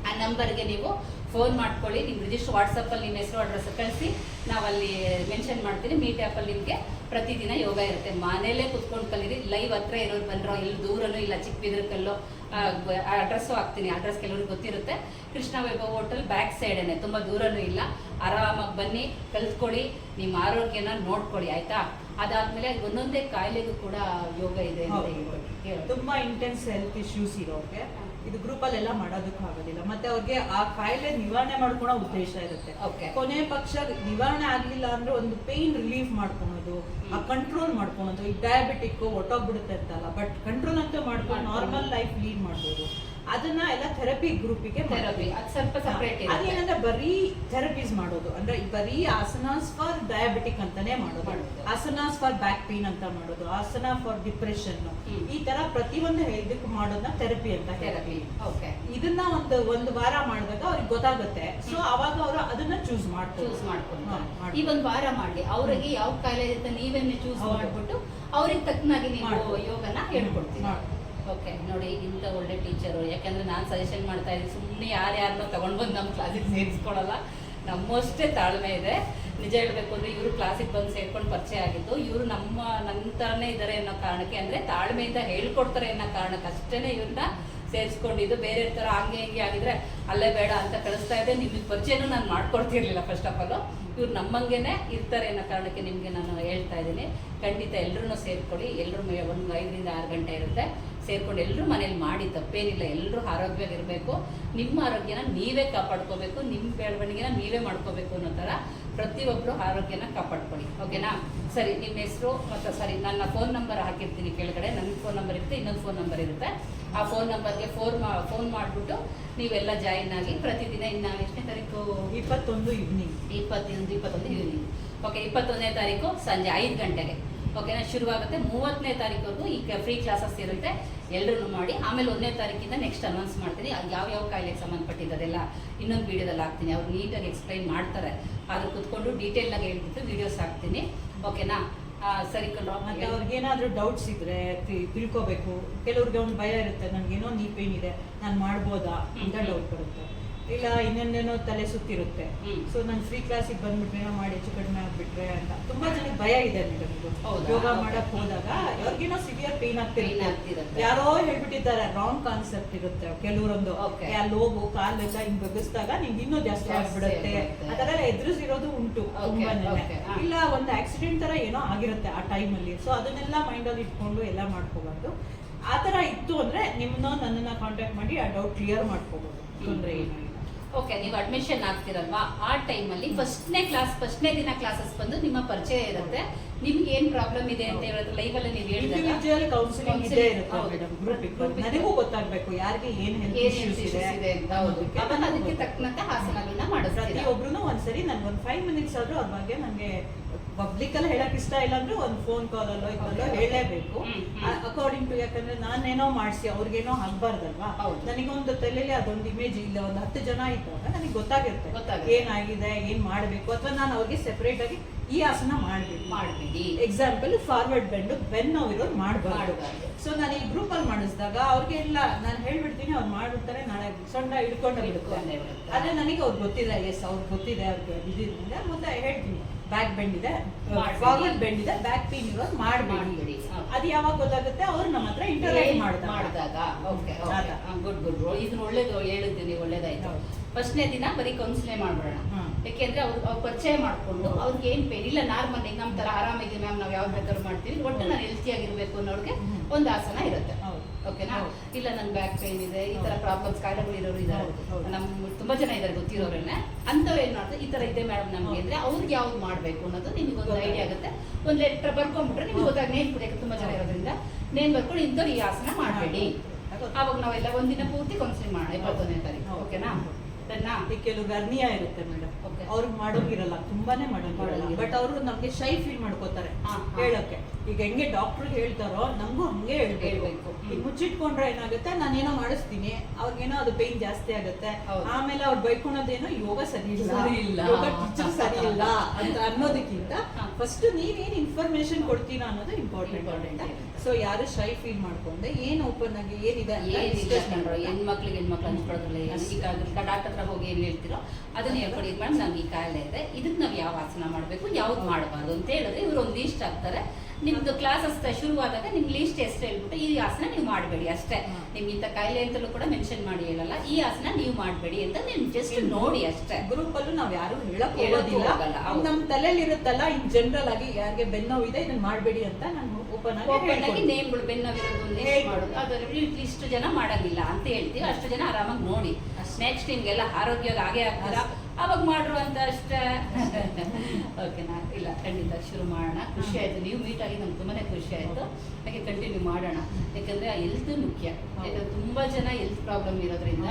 ಆ ನಂಬರ್ಗೆ ನೀವು ಫೋನ್ ಮಾಡ್ಕೊಳ್ಳಿ ನಿಮ್ಮ ರಿಜಿಸ್ಟರ್ ವಾಟ್ಸಪ್ಪಲ್ಲಿ ನಿಮ್ಮ ಹೆಸರು ಅಡ್ರೆಸ್ ಕಳಿಸಿ ನಾವಲ್ಲಿ ಮೆನ್ಷನ್ ಮಾಡ್ತೀನಿ ಮೀಟ್ ಆ್ಯಪಲ್ಲಿ ನಿಮಗೆ ಪ್ರತಿದಿನ ಯೋಗ ಇರುತ್ತೆ. ಮನೆಯಲ್ಲೇ ಕುತ್ಕೊಂಡು ಕಲೀರಿ ಲೈವ್ ಹತ್ರ ಇರೋರು ಬಂದ್ರೋ ಇಲ್ಲಿ ದೂರನೂ ಇಲ್ಲ ಚಿಕ್ಕಬಿದ್ರಕಲ್ಲೋ ಅಡ್ರೆಸ್ಸು ಹಾಕ್ತೀನಿ. ಅಡ್ರೆಸ್ ಕೆಲವ್ರಿಗೆ ಗೊತ್ತಿರುತ್ತೆ. ಕೃಷ್ಣ ವೈಭವ್ ಹೋಟೆಲ್ ಬ್ಯಾಕ್ ಸೈಡೇನೆ ತುಂಬ ದೂರನೂ ಇಲ್ಲ. ಆರಾಮಾಗಿ ಬನ್ನಿ ಕಲ್ತ್ಕೊಳ್ಳಿ ನಿಮ್ಮ ಆರೋಗ್ಯನ ನೋಡ್ಕೊಳ್ಳಿ ಆಯ್ತಾ? ಅದಾದ್ಮೇಲೆ ಒಂದೊಂದೇ ಕಾಯಿಲೆಗೂ ಕೂಡ ಯೋಗ ಇದೆ ಅಂತ ತುಂಬಾ ಇಂಟೆನ್ಸ್ ಹೆಲ್ತ್ ಇಶ್ಯೂಸ್ ಇರೋಕೆ ಇದು ಗ್ರೂಪ್ ಅಲ್ಲೆಲ್ಲ ಮಾಡೋದಕ್ಕೆ ಆಗೋದಿಲ್ಲ. ಮತ್ತೆ ಅವ್ರಿಗೆ ಆ ಕಾಯಿಲೆ ನಿವಾರಣೆ ಮಾಡ್ಕೊಳೋ ಉದ್ದೇಶ ಇರುತ್ತೆ. ಕೊನೆ ಪಕ್ಷ ನಿವಾರಣೆ ಆಗ್ಲಿಲ್ಲ ಅಂದ್ರೆ ಒಂದು ಪೇನ್ ರಿಲೀಫ್ ಮಾಡ್ಕೊಳೋದು ಆ ಕಂಟ್ರೋಲ್ ಮಾಡ್ಕೊಳೋದು. ಈ ಡಯಾಬಿಟಿಕ್ ಒಟ್ಟೋಗ್ಬಿಡುತ್ತೆ ಅಂತಲ್ಲ. ಬಟ್ ಕಂಟ್ರೋಲ್ ಅಂತೂ ಮಾಡ್ಕೊಂಡು ಮಾಡ್ಕೊಂಡು. ನಾರ್ಮಲ್ ಲೈಫ್ ಲೀಡ್ ಮಾಡ್ಬೋದು. ಅದನ್ನ ಎಲ್ಲ ಥೆರಪಿ ಗ್ರೂಪಿಗೆ ಥೆರಪಿ ಅದು ಸ್ವಲ್ಪ ಸಪ್ರೇಟ್ ಅದೇನಂದ್ರೆ ಬರೀ ಥೆರಪೀಸ್ ಮಾಡೋದು. ಅಂದ್ರೆ ಬರೀ ಆಸನಾಸ್ ಫಾರ್ ಡಯಾಬಿಟಿಕ್ ಅಂತಾನೆ ಮಾಡೋದು. ಆಸನಾಸ್ ಫಾರ್ ಬ್ಯಾಕ್ ಪೇನ್ ಅಂತ ಮಾಡೋದು. ಆಸನ ಫಾರ್ ಡಿಪ್ರೆಷನ್ ಈ ತರ ಪ್ರತಿಯೊಂದು ಇದಕ್ಕೆ ಮಾಡೋದನ್ನ ಥೆರಪಿ ಅಂತ ಥೆರಪಿ ಓಕೆ ಇದನ್ನ ಒಂದು ಒಂದು ವಾರ ಮಾಡಿದಾಗ ಅವ್ರಿಗೆ ಗೊತ್ತಾಗುತ್ತೆ. ಸೊ ಅವಾಗ ಅವರು ಅದನ್ನ ಚೂಸ್ ಮಾಡ್ತಾರೆ ಚೂಸ್ ಮಾಡ್ಕೊಂಡು ಈ ಒಂದು ವಾರ ಮಾಡಿ ಅವ್ರಿಗೆ ಯಾವ ಕಾಯಿಲೆ ಅಂತ ನೀವೇನೆ ಚೂಸ್. ಮಾಡ್ಬಿಟ್ಟು ಅವ್ರಿಗೆ ತಕ್ಕನಾಗಿ ನೀವು. ಯೋಗನ ಹೇಳ್ಕೊಡ್ತೀವಿ. ಓಕೆ, ನೋಡಿ, ಇಂಥ ಒಳ್ಳೆ ಟೀಚರು. ಯಾಕಂದ್ರೆ ನಾನು ಸಜೆಷನ್ ಮಾಡ್ತಾ ಇದ್ದೀನಿ ಸುಮ್ಮನೆ ಯಾರ್ಯಾರನ್ನೋ ತಗೊಂಡ್ ಬಂದು ನಮ್ಮ ಕ್ಲಾಸಿಗೆ ಸೇರಿಸ್ಕೊಳಲ್ಲ. ನಮ್ಮಷ್ಟೇ ತಾಳ್ಮೆ ಇದೆ. ನಿಜ ಹೇಳಬೇಕು ಅಂದ್ರೆ ಇವರು ಕ್ಲಾಸಿಗೆ ಬಂದು ಸೇರ್ಕೊಂಡು ಪರಿಚಯ ಆಗಿದ್ದು, ಇವರು ನಮ್ಮ ನನ್ನ ಥರನೇ ಇದ್ದಾರೆ ಅನ್ನೋ ಕಾರಣಕ್ಕೆ, ಅಂದ್ರೆ ತಾಳ್ಮೆಯಿಂದ ಹೇಳ್ಕೊಡ್ತಾರೆ ಅನ್ನೋ ಕಾರಣಕ್ಕೆ ಅಷ್ಟೇನೆ ಇವ್ರನ್ನ ಸೇರಿಸ್ಕೊಂಡಿದ್ದು, ಬೇರೆ ಥರ ಹಂಗೆ ಹೀಗೆ ಆಗಿದ್ರೆ ಅಲ್ಲೇ ಬೇಡ ಅಂತ ಕಳಿಸ್ತಾ ಇದ್ದೆ ನಿಮಗೆ ಪರಿಚಯನೂ ನಾನು ಮಾಡ್ಕೊಡ್ತಿರ್ಲಿಲ್ಲ ಫಸ್ಟ್ ಆಫ್ ಆಲ್ ಇವ್ರು ನಮ್ಮಂಗೆನೆ ಇರ್ತಾರೆ ಅನ್ನೋ ಕಾರಣಕ್ಕೆ ನಿಮಗೆ ನಾನು ಹೇಳ್ತಾ ಇದ್ದೀನಿ. ಖಂಡಿತ ಎಲ್ಲರೂ ಸೇರ್ಕೊಳ್ಳಿ. ಎಲ್ಲರೂ ಒಂದು ಐದರಿಂದ ಆರು ಗಂಟೆ ಇರುತ್ತೆ. ಸೇರ್ಕೊಂಡು ಎಲ್ಲರೂ ಮನೇಲಿ ಮಾಡಿ ತಪ್ಪೇನಿಲ್ಲ. ಎಲ್ಲರೂ ಆರೋಗ್ಯವಾಗಿರಬೇಕು. ನಿಮ್ಮ ಆರೋಗ್ಯನ ನೀವೇ ಕಾಪಾಡ್ಕೋಬೇಕು. ನಿಮ್ಮ ಬೆಳವಣಿಗೆನ ನೀವೇ ಮಾಡ್ಕೋಬೇಕು ಅನ್ನೋ ಥರ ಪ್ರತಿಯೊಬ್ಬರು ಆರೋಗ್ಯನ ಕಾಪಾಡ್ಕೊಳ್ಳಿ. ಓಕೆನಾ ಸರಿ ನಿಮ್ಮ ಹೆಸರು ಮತ್ತು ಸರಿ ನನ್ನ ಫೋನ್ ನಂಬರ್ ಹಾಕಿರ್ತೀನಿ ಕೆಳಗಡೆ. ನನ್ನ ಫೋನ್ ನಂಬರ್ ಇರುತ್ತೆ ಇನ್ನೊಂದು ಫೋನ್ ನಂಬರ್ ಇರುತ್ತೆ. ಆ ಫೋನ್ ನಂಬರ್ಗೆ ಫೋನ್ ಮಾ ಫೋನ್ ಮಾಡಿಬಿಟ್ಟು ನೀವೆಲ್ಲ ಜಾಯಿನ್ ಆಗಿ ಪ್ರತಿದಿನ ಇನ್ನು ಎಷ್ಟನೇ ತಾರೀಕು? ಇಪ್ಪತ್ತೊಂದು ಈವ್ನಿಂಗ್ ಇಪ್ಪತ್ತೊಂದು ಇಪ್ಪತ್ತೊಂದು ಈವ್ನಿಂಗ್ ಓಕೆ ಇಪ್ಪತ್ತೊಂದನೇ ತಾರೀಕು ಸಂಜೆ ಐದು ಗಂಟೆಗೆ. ಓಕೆನಾ ಶುರುವಾಗುತ್ತೆ ಮೂವತ್ತನೇ ತಾರೀಕು ಈ ಫ್ರೀ ಕ್ಲಾಸಸ್ ಇರುತ್ತೆ. ಎಲ್ಲರೂ ಮಾಡಿ ಆಮೇಲೆ ಒಂದನೇ ತಾರೀಕಿಂದ ನೆಕ್ಸ್ಟ್ ಅನೌನ್ಸ್ ಮಾಡ್ತೀನಿ. ಅದು ಯಾವ ಯಾವ ಕಾಯಿಲೆಗೆ ಸಂಬಂಧಪಟ್ಟಿದ್ದದೆಲ್ಲ ಇನ್ನೊಂದು ವೀಡಿಯೋದಲ್ಲಿ ಹಾಕ್ತೀನಿ. ಅವ್ರು ನೀಟಾಗಿ ಎಕ್ಸ್ಪ್ಲೈನ್ ಮಾಡ್ತಾರೆ. ಅದ್ರ ಕುತ್ಕೊಂಡು ಡೀಟೇಲ್ನಾಗ ಹೇಳ್ಬಿಟ್ಟು ವೀಡಿಯೋಸ್ ಹಾಕ್ತೀನಿ. ಓಕೆನಾ ಸರಿ ಮತ್ತೆ ಅವ್ರಿಗೆ ಏನಾದ್ರೂ ಡೌಟ್ಸ್ ಇದ್ರೆ ತಿಳ್ಕೋಬೇಕು ಕೆಲವ್ರಿಗೆ ಒಂದು ಭಯ ಇರುತ್ತೆ ನನ್ಗೇನೋ ನೀ ಪೇನ್ ಇದೆ ನಾನು ಮಾಡ್ಬೋದಾ ಅಂತ. ಡೌಟ್ ಬರುತ್ತೆ ಇಲ್ಲ ಇನ್ನೊಂದೇನೋ ತಲೆ ಸುತ್ತಿರುತ್ತೆ. ಸೊ ನಾನು ಫ್ರೀ ಕ್ಲಾಸಿಗೆ ಬಂದ್ಬಿಟ್ರೆ ಏನೋ ಮಾಡಿ ಹೆಚ್ಚು ಕಡಿಮೆ ಆಗ್ಬಿಟ್ರೆ ಅಂತ ತುಂಬಾ ಜನಕ್ಕೆ ಭಯ ಇದೆ ಮೇಡಮ್? ಯೋಗ ಮಾಡಕ್ ಹೋದಾಗ ಅವ್ರಿಗೇನೋ ಸಿವಿಯರ್ ಪೇನ್ ಆಗ್ತಿರುತ್ತೆ. ಯಾರೋ ಹೇಳ್ಬಿಟ್ಟಿದ್ದಾರೆ ರಾಂಗ್ ಕಾನ್ಸೆಪ್ಟ್ ಇರುತ್ತೆ ಕೆಲವರೊಂದು. ಅಲ್ಲಿ ಹೋಗು ಕಾಲೆಲ್ಲ ಹಿಂಗ್ ಬಗ್ಗಿಸಿದಾಗ ನಿಮ್ಗೆ ಇನ್ನೂ ಜಾಸ್ತಿ ಆಗ್ಬಿಡುತ್ತೆ ಆಗ್ಬಿಡುತ್ತೆ. ಉಂಟು ತುಂಬಾನೇ. ಇಲ್ಲ ಒಂದು ಆಕ್ಸಿಡೆಂಟ್ ತರ ಏನೋ ಆಗಿರುತ್ತೆ ಆ ಟೈಮಲ್ಲಿ ಸೊ ಅದನ್ನೆಲ್ಲ ಮೈಂಡ್ ಅಲ್ಲಿ ಇಟ್ಕೊಂಡು ಎಲ್ಲ ಮಾಡ್ಕೋಬಾರ್ದು. ಆ ಥರ ಇತ್ತು ಅಂದ್ರೆ ನಿಮ್ಮನ್ನ ನನ್ನನ್ನ ಕಾಂಟ್ಯಾಕ್ಟ್ ಮಾಡಿ ಆ ಡೌಟ್ ಕ್ಲಿಯರ್ ಮಾಡ್ಕೋಬಹುದು ತೊಂದರೆ ಏನೂ ಓಕೆ ನೀವು ಅಡ್ಮಿಷನ್ ಆಗ್ತಿರಲ್ವಾ? ಆ ಟೈಮಲ್ಲಿ ಫಸ್ಟ್ನೇ ಕ್ಲಾಸ್ ಫಸ್ಟ್ನೇ ದಿನ ಕ್ಲಾಸಸ್ ಬಂದು ನಿಮ್ಮ ಪರಿಚಯ ಇರುತ್ತೆ. ನಿಮ್ಗೆ ಏನ್ ಪ್ರಾಬ್ಲಮ್ ಇದೆ ಅಂತ ಹೇಳಿದ್ರೆ ಲೈವ್ ಅಲ್ಲಿ ನೀವು ಹೇಳಿದ್ರೆ ಇಂಡಿವಿಜುವಲ್ ಕೌನ್ಸಿಲಿಂಗ್ ಇದ್ದೇ ಇರುತ್ತೆ. ಮೇಡಮ್ ಗ್ರೂಪ್ ನನಗೂ ಗೊತ್ತಾಗ್ಬೇಕು ಯಾರಿಗೆ ಏನ್ ಹೆಲ್ತ್ ಇಶ್ಯೂಸ್ ಇದೆ ಅಂತ. ಹೌದು. ಅದಕ್ಕೆ. ತಕ್ಕಂತೆ ಹಾಸನಗಳನ್ನ ಮಾಡಿಸ್ತಾರೆ? ಪ್ರತಿಯೊಬ್ರು ಒಂದ್ಸರಿ ನನ್ಗೆ ಒಂದು ಫೈವ್ ಮಿನಿಟ್ಸ್ ಆದ್ರೂ ಅದ್ರ ಬಗ್ಗೆ ನನಗೆ ಪಬ್ಲಿಕ್ ಅಲ್ಲಿ ಹೇಳಕ್ ಇಷ್ಟ ಇಲ್ಲ ಅಂದ್ರೆ ಒಂದು ಫೋನ್ ಕಾಲ್ ಅಲ್ಲೋ ಇದಲ್ಲೋ Okay. ಹೇಳಲೇಬೇಕು. ಅಕಾರ್ಡಿಂಗ್ ಟು ಯಾಕಂದ್ರೆ ನಾನೇನೋ ಮಾಡಿಸಿ ಅವ್ರಿಗೇನೋ ಆಗ್ಬಾರ್ದಲ್ವಾ. ನನಗೊಂದು ತಲೆಯಲ್ಲಿ ಅದೊಂದು ಇಮೇಜ್ ಇಲ್ಲ ಒಂದು ಹತ್ತು ಜನ ಇದ್ದಾಗ ನನಗೆ ಗೊತ್ತಾಗಿರುತ್ತೆ. ಏನಾಗಿದೆ ಏನ್ ಮಾಡ್ಬೇಕು ಅಥವಾ ನಾನು ಅವ್ರಿಗೆ ಸೆಪರೇಟ್ ಆಗಿ ಈ ಆಸನ ಮಾಡ್ಬೇಕು ಮಾಡ್ಬೇಡಿ ಎಕ್ಸಾಂಪಲ್ ಫಾರ್ವರ್ಡ್ ಬೆಂಡು ಬೆನ್ ನೋವಿರೋರು ಮಾಡಬಾರ್ದು ಮಾಡ್ಬಾರ್ದು. ಸೊ ನಾನು ಈ ಗ್ರೂಪ್ ಅಲ್ಲಿ ಮಾಡಿಸಿದಾಗ ಅವ್ರಿಗೆ ಇಲ್ಲ ನಾನು ಹೇಳ್ಬಿಡ್ತೀನಿ ಅವ್ರು ಮಾಡ್ಬಿಡ್ತಾರೆ ನಾಳೆ ಸೊಂಡ ಹಿಡ್ಕೊಂಡು ಹಿಡ್ಕೊಂಡೇ. ಆದ್ರೆ ನನಗೆ ಅವ್ರು ಗೊತ್ತಿದೆ ಎಸ್ ಅವ್ರಿಗೆ ಗೊತ್ತಿದೆ ಅವ್ರಿಗೆ ಬಿದ್ದಿದ್ರಿಂದ ಮುಂದೆ ಹೇಳ್ತೀನಿ ಬ್ಯಾಕ್ ಬೆಂಡ್ ಇದೆ. ಫಾರ್ವರ್ಡ್ ಬೆಂಡ್ ಇದೆ ಬ್ಯಾಕ್ ಪೇನ್ ಇರೋದು ಮಾಡಬೇಡಿ. ಅದು ಯಾವಾಗ ಗೊತ್ತಾಗುತ್ತೆ? ಅವ್ರು ನಮ್ಮ ಹತ್ರ ಇಂಟರ್ವ್ಯೂ ಮಾಡ್ತಾರೆ ಮಾಡಿದಾಗ. ಓಕೆ. ಗುಡ್ ಗುಡ್ ಇದನ್ನ ಒಳ್ಳೇದು ಹೇಳಿದ್ದೀನಿ ಒಳ್ಳೇದಾಯ್ತು. ಹೌದು. ಫಸ್ಟ್ನೇ ದಿನ ಬರೀ ಕೌನ್ಸಿಲೇ ಮಾಡ್ಬಿಡೋಣ. ಯಾಕೆಂದ್ರೆ ಅವ್ರು ಅವ್ರು ಪರಿಚಯ ಮಾಡ್ಕೊಂಡು ಅವ್ರಿಗೆ ಏನು ಪೇನ್ ಇಲ್ಲ ನಾರ್ಮಲ್ ಈಗ ನಮ್ಮ ಥರ ಆರಾಮಿದ್ದೀವಿ ಮ್ಯಾಮ್ ನಾವು ಯಾವ್ದು ಬೇಕಾದ್ರೂ ಮಾಡ್ತೀವಿ. ಒಟ್ಟು ನಾನು ಹೆಲ್ತಿಯಾಗಿರ್ಬೇಕು ಅನ್ನೋರಿಗೆ ಒಂದು ಆಸನ ಇರುತ್ತೆ. ಓಕೆನಾ. ಇಲ್ಲ ನನ್ ಬ್ಯಾಕ್ ಪೇನ್ ಇದೆ ಈ ತರ ಪ್ರಾಬ್ಲಮ್ಸ್ ಕಾಯಿಲೆಗಳು ಇರೋರು ಇದ್ದಾರೆ. ನಮ್ಮ ತುಂಬಾ ಜನ ಇದ್ದಾರೆ ಗೊತ್ತಿರೋರೆಲ್ಲ. ಅಂತವ್ರು ಏನ್ ಮಾಡ್ತಾರೆ ಈ ತರ ಇದೆ ಮೇಡಮ್ ನಮ್ಗೆ. ಅಂದ್ರೆ ಅವ್ರಿಗೆ ಯಾವ್ದು ಮಾಡ್ಬೇಕು ಅನ್ನೋದು ನಿಮ್ಗೆ ಒಂದು ಐಡಿಯಾ ಆಗುತ್ತೆ. ಒಂದು ಲೆಟರ್ ಬರ್ಕೊಂಡ್ಬಿಟ್ರೆ ನಿಮ್ಗೆ ಹೋದಾಗ ನೇಮ್ ಕುಡಿಯಕ್ಕೆ ತುಂಬಾ ಜನ ಇರೋದ್ರಿಂದ. ನೇಮ್ ಬರ್ಕೊಂಡು ಇಂಥವ್ರು ಈ ಆಸನ ಮಾಡಬೇಡಿ. ಅವಾಗ ನಾವೆಲ್ಲ ಒಂದಿನ ಪೂರ್ತಿ ಕೌನ್ಸಿಲಿಂಗ್ ಮಾಡೋಣ ಇಪ್ಪತ್ತೊಂದನೇ ತಾರೀಕು. ಓಕೆನಾ ಸರಿನಾ ಈ ಕೆಲವ್ರಿಗೆ ಅರ್ನಿಯ ಇರುತ್ತೆ ಮೇಡಮ್. ಅವ್ರಿಗೆ ಮಾಡೋಗಿರಲ್ಲ ತುಂಬಾನೇ ಮಾಡೋಗಿರಲ್ಲ. ಬಟ್ ಅವರು ನಮ್ಗೆ ಶೈ ಫೀಲ್ ಮಾಡ್ಕೋತಾರೆ. ಹೇಳಕ್ಕೆ ಈಗ ಹೆಂಗೆ ಡಾಕ್ಟರ್ ಹೇಳ್ತಾರೋ ನಮಗೂ ಹಂಗೆ ಹೇಳ್ಬೇಕು. ಈಗ ಮುಚ್ಚಿಟ್ಕೊಂಡ್ರೆ ಏನಾಗುತ್ತೆ ನಾನೇನೋ ಮಾಡಿಸ್ತೀನಿ ಅವ್ರಿಗೇನೋ ಅದು ಪೈನ್ ಜಾಸ್ತಿ ಆಗುತ್ತೆ. ಆಮೇಲೆ ಅವ್ರು ಬೈಕೊಳೋದೇನೋ ಯೋಗ ಸರಿ ಇಲ್ಲ ಸರಿ ಇಲ್ಲ. ಯೋಗ ಟೀಚರ್ ಸರಿ ಇಲ್ಲ ಅಂತ ಅನ್ನೋದಕ್ಕಿಂತ ಫಸ್ಟ್ ನೀವೇನ್ ಇನ್ಫಾರ್ಮೇಶನ್ ಕೊಡ್ತೀರಾ ಅನ್ನೋದು ಇಂಪಾರ್ಟೆಂಟ್. ಸೊ ಯಾರು ಶೈ ಫೀಲ್ ಮಾಡ್ಕೊಂಡೆ? ಏನ್ ಓಪನ್ ಆಗಿ ಏನಿದೆ. ಹೆಣ್ಮಕ್ಳಿಗೆ ಹೆಣ್ಮಕ್ಳು ಹಂಚ್ಕೊಳ್ಳೋದ್ರಲ್ಲ ಏನು? ಡಾಕ್ಟರ್ ಹತ್ರ ಹೋಗಿ ಏನು ಹೇಳ್ತಿರೋ ಅದನ್ನ ಹೇಳ್ಕೊಡಿ ಮೇಡಮ್ ನಮ್ಗೆ ಈ ಕಾಯಿಲೆ ಇದೆ. ಇದಕ್ಕೆ ನಾವು ಯಾವ ಆಸನ ಮಾಡಬೇಕು? ಯಾವ್ದು ಮಾಡಬಾರ್ದು? ಅಂತ ಹೇಳಿದ್ರೆ ಇವ್ರು ಒಂದಿಷ್ಟು ಆಗ್ತಾರೆ. ನಿಮ್ದು ಕ್ಲಾಸಸ್ ಶುರುವಾದಾಗ ನಿಮ್ ಲೀಸ್ಟ್ ಎಷ್ಟು ಹೇಳ್ಬಿಟ್ಟು ಈ ಆಸನ ನೀವು ಮಾಡಬೇಡಿ ಅಷ್ಟೇ. ನಿಮ್ ನಿಮ್ಗೆ ಇಂಥ ಕಾಯಿಲೆ ಅಂತಲೂ ಕೂಡ ಮೆನ್ಷನ್ ಮಾಡಿ ಹೇಳಲ್ಲ. ಈ ಆಸನ ನೀವು ಮಾಡಬೇಡಿ ಅಂತ ನೀವು ಜಸ್ಟ್ ನೋಡಿ ಅಷ್ಟೇ. ಗ್ರೂಪ್ ಅಲ್ಲೂ ನಾವ್ ಯಾರು ಹೇಳಕ್ ಹೇಳೋದಿಲ್ಲ ಹೋಗೋದಿಲ್ಲ. ಹೋಗಲ್ಲ, ಹೌದು. ನಮ್ ತಲೆಯಲ್ಲಿ ಇರುತ್ತಲ್ಲ ಇನ್ ಜನರಲ್ ಆಗಿ ಯಾರಿಗೆ ಬೆನ್ನೋವು ಇದೆ ಇದನ್ನ ಮಾಡಬೇಡಿ ಅಂತ ನಾನು ಓಪನ್ ಆಗಿ ಓಪನ್ ಆಗಿ ನೇಮ್ ನೇಮ್ಗಳು ಬೆನ್ನೋವಿರೋದು. ಮಾಡೋದು. ಅದರಲ್ಲಿ ಇಷ್ಟು ಜನ ಮಾಡಂಗಿಲ್ಲ ಅಂತ ಹೇಳ್ತೀವಿ. ಅಷ್ಟು ಜನ ಆರಾಮಾಗಿ ನೋಡಿ. ನೆಕ್ಸ್ಟ್ ನಿಮ್ಗೆಲ್ಲ ಆರೋಗ್ಯ ಹಾಗೆ ಆಗ್ತೀರಾ? ಅವಾಗ ಮಾಡಿರುವಂತ ಅಂತ ಅಷ್ಟೇ. ಓಕೆನಾ ಇಲ್ಲ ಖಂಡಿತ ಶುರು ಮಾಡೋಣ. ಖುಷಿ ಆಯ್ತು. ನೀವು ಮೀಟ್ ಆಗಿ ನಮ್ಗೆ ತುಂಬಾನೇ ಖುಷಿ ಆಯ್ತು. ಹಾಗೆ ಕಂಟಿನ್ಯೂ ಮಾಡೋಣ. ಯಾಕಂದ್ರೆ ಆ ಹೆಲ್ತ್ ಮುಖ್ಯ. ಯಾಕಂದ್ರೆ ತುಂಬಾ ಜನ ಹೆಲ್ತ್ ಪ್ರಾಬ್ಲಮ್ ಇರೋದ್ರಿಂದ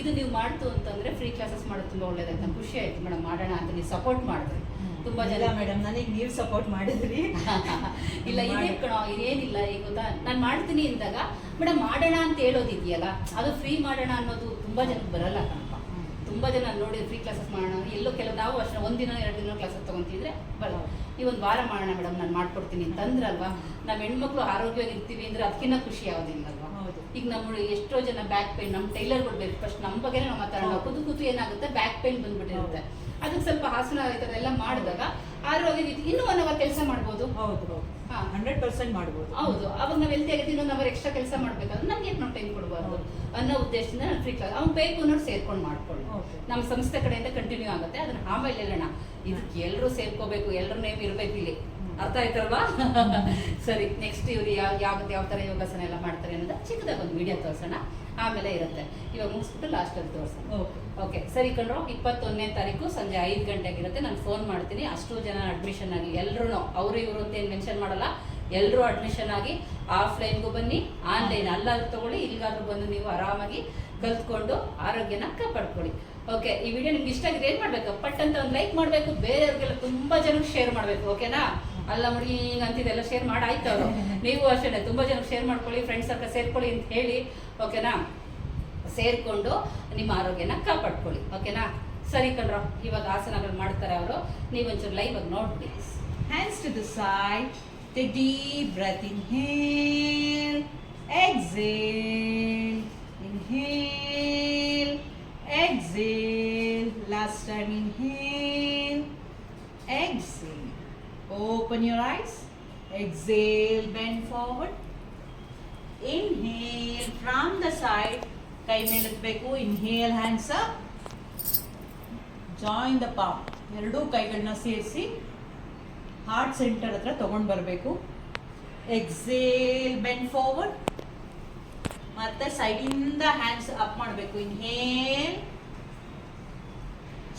ಇದು ನೀವು ಮಾಡ್ತು ಅಂತಂದ್ರೆ ಫ್ರೀ ಕ್ಲಾಸಸ್ ಮಾಡೋದು ತುಂಬಾ ಒಳ್ಳೇದಾಯ್ತು ನಂಗೆ ಖುಷಿ ಆಯ್ತು. ಮೇಡಮ್ ಮಾಡೋಣ ಅಂತ ನೀವು ಸಪೋರ್ಟ್ ಮಾಡಿದ್ರಿ. ತುಂಬಾ ಜನ ಮೇಡಮ್ ನನಗೆ ನೀವು ಸಪೋರ್ಟ್ ಮಾಡಿದ್ರಿ. ಇಲ್ಲ ಇದೇ ಕಣೋ ಇದೇನಿಲ್ಲ ಈಗ ಗೊತ್ತಾ? ನಾನು ಮಾಡ್ತೀನಿ ಅಂದಾಗ ಮೇಡಮ್ ಮಾಡೋಣ ಅಂತ ಹೇಳೋದಿದೆಯಲ್ಲ ಅದು ಫ್ರೀ ಮಾಡೋಣ ಅನ್ನೋದು ತುಂಬಾ ಜನಕ್ಕೆ ಬರಲ್ಲ ಕಣಪ್ಪ. ತುಂಬಾ ಜನ ನೋಡಿ ಫ್ರೀ ಕ್ಲಾಸಸ್ ಮಾಡೋಣ. ಎಲ್ಲೋ ಕೆಲವು ನಾವು ಅಷ್ಟೇ ಒಂದಿನ ಎರಡು ದಿನ ಕ್ಲಾಸಸ್ ತೊಗೊತಿದ್ರೆ ಈ ಒಂದು ವಾರ ಮಾಡೋಣ ಮೇಡಮ್ ನಾನು ಮಾಡ್ಕೊಡ್ತೀನಿ ಅಂತಂದ್ರಲ್ವಾ? ನಮ್ಮ ಹೆಣ್ಮಕ್ಳು ಆರೋಗ್ಯವಾಗಿ ಇರ್ತೀವಿ ಅಂದ್ರೆ ಅದಕ್ಕಿಂತ ಖುಷಿ ಯಾವುದಿಲ್ಲ ಅಲ್ವಾ ಹೌದು. ಈಗ ನಮ್ಮ ಎಷ್ಟೋ ಜನ ಬ್ಯಾಕ್ ಪೇನ್ ನಮ್ಮ ಟೈಲರ್ ಬೇಕು ಫಸ್ಟ್ ನಮ್ಮ ಬಗ್ಗೆ ನಾವು ಮಾತಾಡೋಣ. ಕುದು ಕೂತು ಕೂತು ಏನಾಗುತ್ತೆ? ಬ್ಯಾಕ್ ಪೇನ್ ಬಂದ್ಬಿಟ್ಟಿರುತ್ತೆ. ಅದಕ್ಕೆ ಸ್ವಲ್ಪ ಹಾಸನ ಈ ಥರ ಎಲ್ಲ ಮಾಡಿದಾಗ ಆರೋಗ್ಯ ರೀತಿ ಇನ್ನೂ ಒನ್ ಅವರ್ ಕೆಲಸ ಮಾಡ್ಬೋದು. ಹೌದು ಹೌದು. ಹಂಡ್ರೆಡ್ ಪರ್ಸೆಂಟ್ ಮಾಡ್ಬೋದು. ಹೌದು. ಅವಾಗ ನಾವು ಹೆಲ್ತಿ ಆಗೈತಿ ಇನ್ನೊಂದು ಅವರ್ ಎಕ್ಸ್ಟ್ರಾ ಕೆಲಸ ಮಾಡ್ಬೇಕಾದ್ರೆ ನಮ್ಗೆ ಏನು ನಾವು ಟೈಮ್ ಕೊಡಬಾರ್ದು. ಅನ್ನೋ ಉದ್ದೇಶದಿಂದ ನಾನು ಫ್ರೀ ಕ್ಲಾಸ್ ಅವ್ನು ಬೇಕು ಅನ್ನೋರು ಸೇರ್ಕೊಂಡು ಮಾಡ್ಕೊಳ್ಳಿ ನಮ್ಮ ಸಂಸ್ಥೆ ಕಡೆಯಿಂದ ಕಂಟಿನ್ಯೂ ಆಗುತ್ತೆ. ಅದನ್ನ ಆಮೇಲೆ ಹೇಳೋಣ ಇದಕ್ಕೆ ಎಲ್ಲರೂ ಸೇರ್ಕೋಬೇಕು ಎಲ್ಲರ ನೇಮ್ ಇರಬೇಕು ಇಲ್ಲಿ. ಅರ್ಥ ಆಯ್ತಲ್ವಾ? ಸರಿ ನೆಕ್ಸ್ಟ್ ಇವ್ರು ಯಾವ ಯಾವ ಯಾವ ಥರ ಯೋಗಾಸನ ಎಲ್ಲ ಮಾಡ್ತಾರೆ ಅನ್ನೋದು ಚಿಕ್ಕದಾಗ ಒಂದು ವಿಡಿಯೋ ತೋರಿಸೋಣ. ಆಮೇಲೆ ಇರುತ್ತೆ. ಇವಾಗ ಮುಗಿಸ್ಬಿಟ್ಟು ಲಾಸ್ಟಲ್ಲಿ ತೋರಿಸೋಣ. ಓಕೆ ಓಕೆ ಸರಿ ಕಣ್ರು ಇಪ್ಪತ್ತೊಂದನೇ ತಾರೀಕು ಸಂಜೆ ಐದು ಗಂಟೆಗಿರುತ್ತೆ. ನಾನು ಫೋನ್ ಮಾಡ್ತೀನಿ. ಅಷ್ಟು ಜನ ಅಡ್ಮಿಷನ್ ಆಗಿ ಎಲ್ಲರೂ ಅವರು ಇವರು ಅಂತ ಏನು ಮೆನ್ಷನ್ ಮಾಡಲ್ಲ. ಎಲ್ಲರೂ ಅಡ್ಮಿಷನ್ ಆಗಿ ಆಫ್ಲೈನ್ಗೂ ಬನ್ನಿ ಆನ್ಲೈನ್ ಅಲ್ಲಾದ್ರೂ ತಗೊಳ್ಳಿ ಇಲ್ಲಿಗಾದ್ರೂ ಬಂದು ನೀವು ಆರಾಮಾಗಿ ಕಲ್ತ್ಕೊಂಡು ಆರೋಗ್ಯನ ಕಾಪಾಡ್ಕೊಳ್ಳಿ. ಓಕೆ ಈ ವಿಡಿಯೋ ನಿಮ್ಗೆ ಇಷ್ಟ ಆಗಿದೆ ಏನು ಮಾಡಬೇಕು? ಪಟ್ ಅಂತ ಒಂದು ಲೈಕ್ ಮಾಡಬೇಕು. ಬೇರೆಯವ್ರಿಗೆಲ್ಲ ತುಂಬ ಜನಕ್ಕೆ ಶೇರ್ ಮಾಡಬೇಕು. ಓಕೆನಾ ಅಲ್ಲ ಮುಡಿ ಹಿಂಗೆ ಅಂತಿದೆಲ್ಲ ಶೇರ್ ಮಾಡಾಯ್ತು ಅವರು ನೀವು ಅಷ್ಟೇ ತುಂಬ ಜನ ಶೇರ್ ಮಾಡ್ಕೊಳ್ಳಿ ಫ್ರೆಂಡ್ಸ್ ಹತ್ರ ಸೇರ್ಕೊಳ್ಳಿ ಅಂತ ಹೇಳಿ ಓಕೆನಾ ಸೇರಿಕೊಂಡು ನಿಮ್ಮ ಆರೋಗ್ಯನ ಕಾಪಾಡ್ಕೊಳ್ಳಿ ಓಕೆನಾ ಸರಿ ಕಣ್ರ, ಇವಾಗ ಆಸನಗಳು ಮಾಡ್ತಾರೆ ಅವರು ನೀವು ಒಂಚೂರು ಲೈವ್ ಆಗಿ ನೋಡ್ಬಿಡಿ hands to the side Take deep breath. Inhale. Exhale. Inhale. Exhale. Time time. Inhale. Open your eyes. Exhale. Bend forward. Inhale from the side. ಕೈ ಮೇಲೆತ್ತಬೇಕು inhale hands up join the palm ಎರಡೂ ಕೈಗಳನ್ನ ಸೇರಿಸಿ heart centre ಹತ್ರ ತಗೊಂಡು ಬರಬೇಕು exhale bend forward ಮತ್ತೆ ಸೈಡಿಂದ hands up ಮಾಡಬೇಕು ಇನ್ಹೇಲ್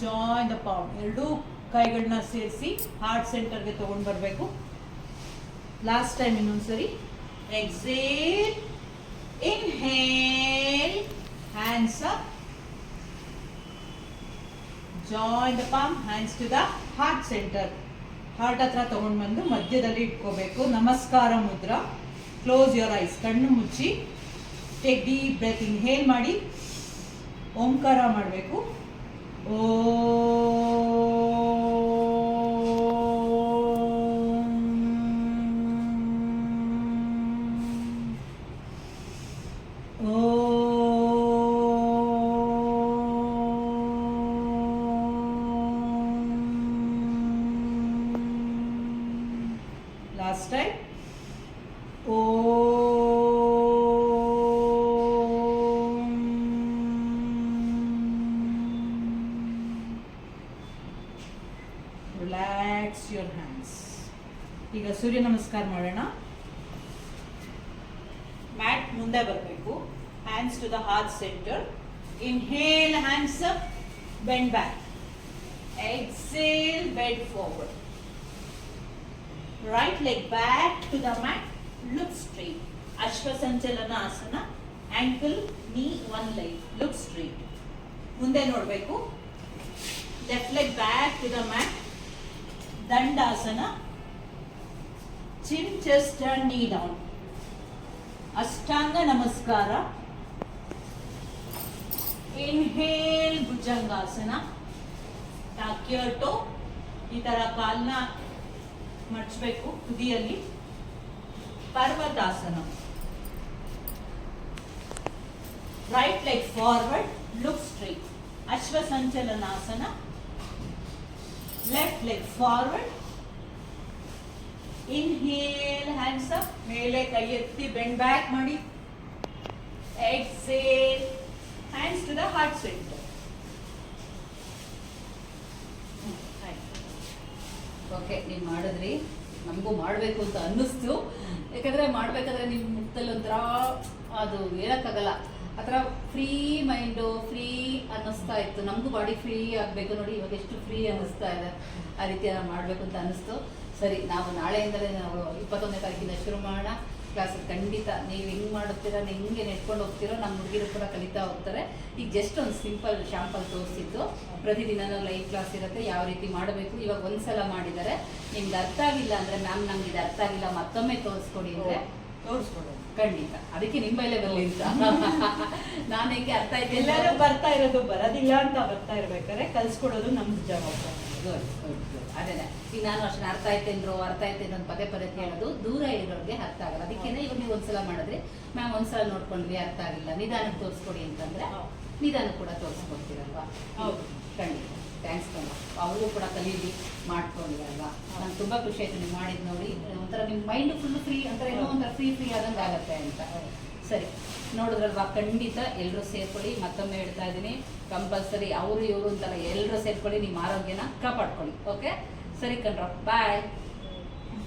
ಜಾಯಿನ್ ದ ಪಾಮ್ ಎರಡೂ ಕೈಗಳನ್ನ ಸೇರಿಸಿ ಹಾರ್ಟ್ ಸೆಂಟರ್ಗೆ ತಗೊಂಡು ಬರಬೇಕು. ಲಾಸ್ಟ್ ಟೈಮ್ ಇನ್ನೊಂದ್ಸರಿ. Exhale inhale hands up join the palm hands to the heart centre heart ಹತ್ರ ತಗೊಂಡು ಬಂದು ಮಧ್ಯದಲ್ಲಿ ಇಟ್ಕೋಬೇಕು. ನಮಸ್ಕಾರ ಮುದ್ರ. ಕ್ಲೋಸ್ ಯೋರ್ ಐಸ್ ಕಣ್ಣು ಮುಚ್ಚಿ. ಟೇಕ್ ಡೀಪ್ ಬ್ರೆತ್ ಇನ್ಹೇಲ್ ಮಾಡಿ. ಓಂಕಾರ ಮಾಡಬೇಕು. Last ಈಗ ಸೂರ್ಯ ನಮಸ್ಕಾರ ಮಾಡೋಣ. ಮ್ಯಾಟ್ ಮುಂದೆ ಬರಬೇಕು. Hands to the heart centre inhale hands up bend back exhale bend forward right leg back to the mat look straight ಅಶ್ವಸಂಚಲನ ಆಸನ ankle knee one life look straight ಮುಂದೆ ನೋಡಬೇಕು. Left leg back to the mat dandasana chin chest and knee down ಅಷ್ಟಾಂಗ ನಮಸ್ಕಾರ inhale bhujangasana ಟಾಕ್ಯರ್ ಟೋ ಈ ತರ ಕಾಲ್ನ ಮಡ್ಚಬೇಕು ತುದಿಯಲ್ಲಿ ಪರ್ವತಾಸನ right leg forward look straight ಅಶ್ವಸಂಚಲನಾಸನ left leg forward inhale hands up ಮೇಲೆ ಕೈ ಎತ್ತಿ ಬೆಂಡ್ ಬ್ಯಾಕ್ ಮಾಡಿ. Exhale hands to the heart centre okay ನೀವು ಮಾಡಿದ್ರಿ. ನಮಗೂ ಮಾಡಬೇಕು ಅಂತ ಅನ್ನಿಸ್ತು. ಯಾಕಂದರೆ ಮಾಡಬೇಕಾದ್ರೆ ನಿಮ್ಮ ಮುಖದಲ್ಲಿ ಒಂಥರ ಅದು ಹೇಳೋಕ್ಕಾಗಲ್ಲ. ಆ ಫ್ರೀ ಮೈಂಡು ಫ್ರೀ ಅನ್ನಿಸ್ತಾ ಇತ್ತು. ನಮಗೂ ಬಾಡಿ ಫ್ರೀ ಆಗಬೇಕು ನೋಡಿ, ಇವಾಗ ಎಷ್ಟು ಫ್ರೀ ಅನ್ನಿಸ್ತಾ ಇದೆ. ಆ ರೀತಿ ಮಾಡಬೇಕು ಅಂತ ಅನ್ನಿಸ್ತು. ಸರಿ, ನಾವು ನಾಳೆಯಿಂದಲೇ ನಾವು ಇಪ್ಪತ್ತೊಂದನೇ ತಾರೀಕಿಂದ ಶುರು ಮಾಡೋಣ. ಕ್ಲಾಸ್ ಖಂಡಿತ ನೀವು ಹೆಂಗೆ ಮಾಡುತ್ತೀರಾ, ನೀವು ಹೆಂಗೆ ನೆಟ್ಕೊಂಡು ಹೋಗ್ತೀರೋ, ನಮ್ಮ ಹುಡುಗಿರು ಕೂಡ ಕಲಿತಾ ಹೋಗ್ತಾರೆ. ಈಗ ಜಸ್ಟ್ ಒಂದು ಸಿಂಪಲ್ ಶಾಂಪಲ್ ತೋರಿಸಿದ್ದು. ಪ್ರತಿದಿನ ಲೈವ್ ಕ್ಲಾಸ್ ಇರುತ್ತೆ, ಯಾವ ರೀತಿ ಮಾಡಬೇಕು? ಇವಾಗ ಒಂದ್ಸಲ ಮಾಡಿದ್ದಾರೆ. ನಿಮ್ಗೆ ಅರ್ಥ ಆಗಿಲ್ಲ ಅಂದರೆ ಮ್ಯಾಮ್ ನಮ್ಗೆ ಇದು ಅರ್ಥ ಆಗಿಲ್ಲ. ಮತ್ತೊಮ್ಮೆ ತೋರಿಸ್ಕೊಡಿ ಅಂದರೆ. ತೋರಿಸ್ಕೊಡೋಣ ಖಂಡಿತ. ಅದಕ್ಕೆ ನಿಮ್ಮ ಮೇಲೆ ಬರಲಿ ಅಂತ. ನಾನು ಅರ್ಥ ಅರ್ಥ ಎಲ್ಲರೂ ಬರ್ತಾ ಇರೋದು ಬರೋದಿಲ್ಲ ಅಂತ ಬರ್ತಾ ಇರ್ಬೇಕಾದ್ರೆ ಕಲ್ಸ್ಕೊಡೋದು ನಮ್ಮ ಜವಾಬ್ದಾರಿ. ಗುಡ್ ಗುಡ್ ಗುಡ್ ಅದೇ ಈಗ ನಾನು ಅಷ್ಟು ಅರ್ಥ ಆಯ್ತೇನ್ರು ಅರ್ಥ ಆಯ್ತೇನೋ ಅಂತ ಪದೇ ಪದೇ ಕೇಳೋದು ದೂರ ಇರೋರಿಗೆ ಅರ್ಥ ಆಗಲ್ಲ. ಅದಕ್ಕೇನೆ ಇವಾಗ ನೀವು ಒಂದ್ಸಲ ಮಾಡಿದ್ರೆ ಮ್ಯಾಮ್ ಒಂದ್ಸಲ ನೋಡ್ಕೊಂಡ್ವಿ ಅರ್ಥ ಆಗಿಲ್ಲ. ನಿಧಾನಕ್ಕೆ ತೋರಿಸ್ಕೊಡಿ ಅಂತಂದ್ರೆ. ನಿಧಾನ ಕೂಡ ತೋರಿಸ್ಕೊಡ್ತೀರಲ್ವಾ? ಹೌದು. ಖಂಡಿತ. ಥ್ಯಾಂಕ್ಸ್ ಕಣ ಅವರು ಕೂಡ ಕಲೀಲಿ ಮಾಡ್ಕೊಂಡಿದೆ ಅಲ್ವಾ? ನಂಗೆ ತುಂಬ ಖುಷಿ ಆಯ್ತು ನೀವು ಮಾಡಿದ್ ನೋಡಿ. ಒಂಥರ ನಿಮ್ಮ ಮೈಂಡ್ ಫುಲ್ ಫ್ರೀ ಅಂತ ಏನೋ ಒಂಥರ ಫ್ರೀ ಫ್ರೀ ಆದಂಗೆ ಆಗುತ್ತೆ ಅಂತ. ಸರಿ, ನೋಡಿದ್ರಲ್ವಾ? ಖಂಡಿತ ಎಲ್ಲರೂ ಸೇರ್ಕೊಳ್ಳಿ. ಮತ್ತೊಮ್ಮೆ ಹೇಳ್ತಾ ಇದ್ದೀನಿ ಕಂಪಲ್ಸರಿ ಅವರು ಇವರು ಅಂತಾರೆ ಎಲ್ಲರೂ ಸೇರ್ಕೊಳ್ಳಿ. ನಿಮ್ಮ ಆರೋಗ್ಯನ ಕಾಪಾಡ್ಕೊಳ್ಳಿ. ಓಕೆ ಸರಿ ಕಣ್ರ ಬಾಯ್